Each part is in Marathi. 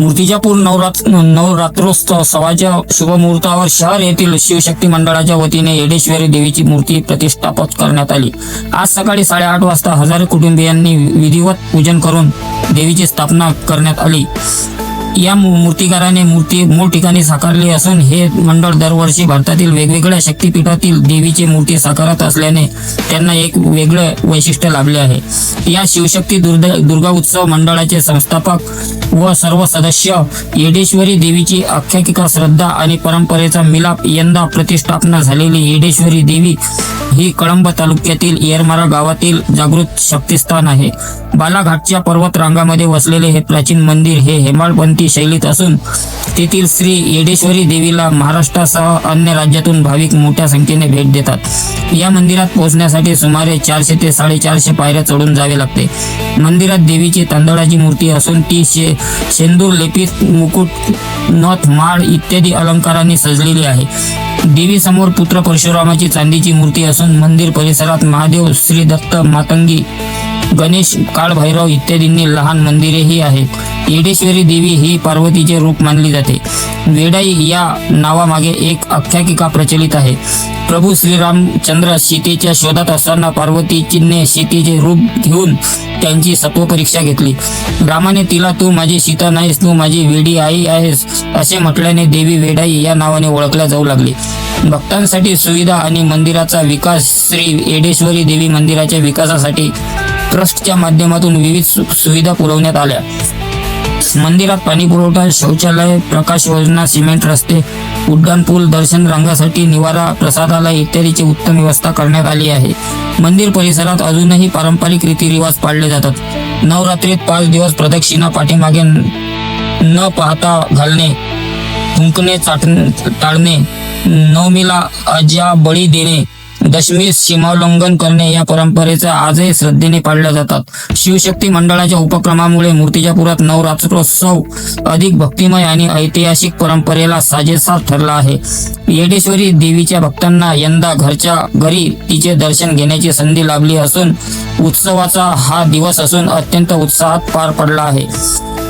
मूर्तिजापूर नवरात्र नवरात्रोत्सव सवाच्या शुभमुहूर्तावर शहर येथील शिवशक्ती मंडळाच्या वतीने येडेश्वरी देवीची मूर्ती प्रतिष्ठापत करण्यात आली. आज सकाळी साडेआठ वाजता हजारो कुटुंबियांनी विधिवत पूजन करून देवीची स्थापना करण्यात आली. या मूर्तिकाराने मूर्ती मूळ ठिकाणी साकारली असून हे मंडळ दरवर्षी भारतातील वेगवेगळ्या शक्तिपीठातील देवीची मूर्ती साकारत असल्याने त्यांना एक वेगळं वैशिष्ट्य लाभले आहे. या शिवशक्ती दुर्द दुर्गा उत्सव मंडळाचे संस्थापक व सर्व सदस्य येडेश्वरी देवीची आख्यायिका श्रद्धा आणि परंपरेचा मिलाप यंदा प्रतिष्ठापना झालेली येडेश्वरी देवी ही कळंब तालुक्यातील येरमारा गावातील जागृत शक्तिस्थान आहे. बालाघाटच्या पर्वत रांगामध्ये वसलेले हे प्राचीन मंदिर हे हेमाळपंथी शैलीत असून तेथील श्री येडेश्वरी देवीला महाराष्ट्रासह अन्य राज्यातून भाविक मोठ्या संख्येने भेट देतात. या मंदिरात पोहोचण्यासाठी सुमारे चारशे ते साडेचारशे पायऱ्या चढून जावे लागते. मंदिरात देवीची तांदळाची मूर्ती असून ती शे शेंदूर लेपित मुकुट नथ माळ इत्यादी अलंकारांनी सजलेली आहे. देवीसमोर पुत्र परशुरामाची चांदीची मूर्ती असून मंदिर परिसरात महादेव श्री दत्त मातंगी गणेश काळभैरव इत्यादींनी लहान मंदिरेही आहेत. येडेश्वरी देवी ही पार्वतीचे रूप मानली जाते. वेडाई या नावामागे एक आख्यायिका प्रचलित आहे. प्रभू श्रीरामचंद्र सीतेच्या शोधात असताना पार्वती चिन्हे सीतेचे रूप घेऊन त्यांची सत्व परीक्षा घेतली. रामाने तिला तू माझी सीता नाहीस तू माझी वेडी आई आहेस असे म्हटल्याने देवी वेडाई या नावाने ओळखल्या जाऊ लागली. भक्तांसाठी सुविधा आणि मंदिराचा विकास श्री येडेश्वरी देवी मंदिराच्या विकासासाठी ट्रस्टच्या माध्यमातून विविध सु- सुविधा पुरवण्यात आल्या. मंदिरात पाणी पुरवठा शौचालय प्रकाश योजना सिमेंट रस्ते उड्डाण पूल दर्शन रंगासाठी निवारा प्रसादालय इत्यादीची उत्तम व्यवस्था करण्यात आली आहे. मंदिर परिसरात अजूनही पारंपरिक रीतिरिवाज पाळले जातात. नवरात्रीत पाच दिवस प्रदक्षिणा पाठीमागे न- पाहता घालणे थुंकणे चाटणे टाळणे नवमीला अजा बळी देणे दशमीस सीमाोल्लंघन करणे या परंपरेचा आजही श्रद्धेने पाळल्या जातात. शिवशक्ती मंडळाच्या उपक्रमामुळे मूर्तिजापुरात नवरात्रोत्सव अधिक भक्तिमय आणि ऐतिहासिक परंपरेला साजेसा ठरला आहे. येडेश्वरी देवीच्या भक्तांना यंदा घरच्या घरी तिचे दर्शन घेण्याची संधी लाभली असून उत्सवाचा हा दिवस असून अत्यंत उत्साहात पार पडला आहे.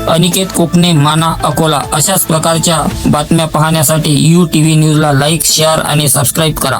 अनिकेत कोकणे माना अकोला अशाच प्रकारच्या बातम्या पाहण्यासाठी यू टी व्ही न्यूजला लाईक शेअर आणि सबस्क्राईब करा.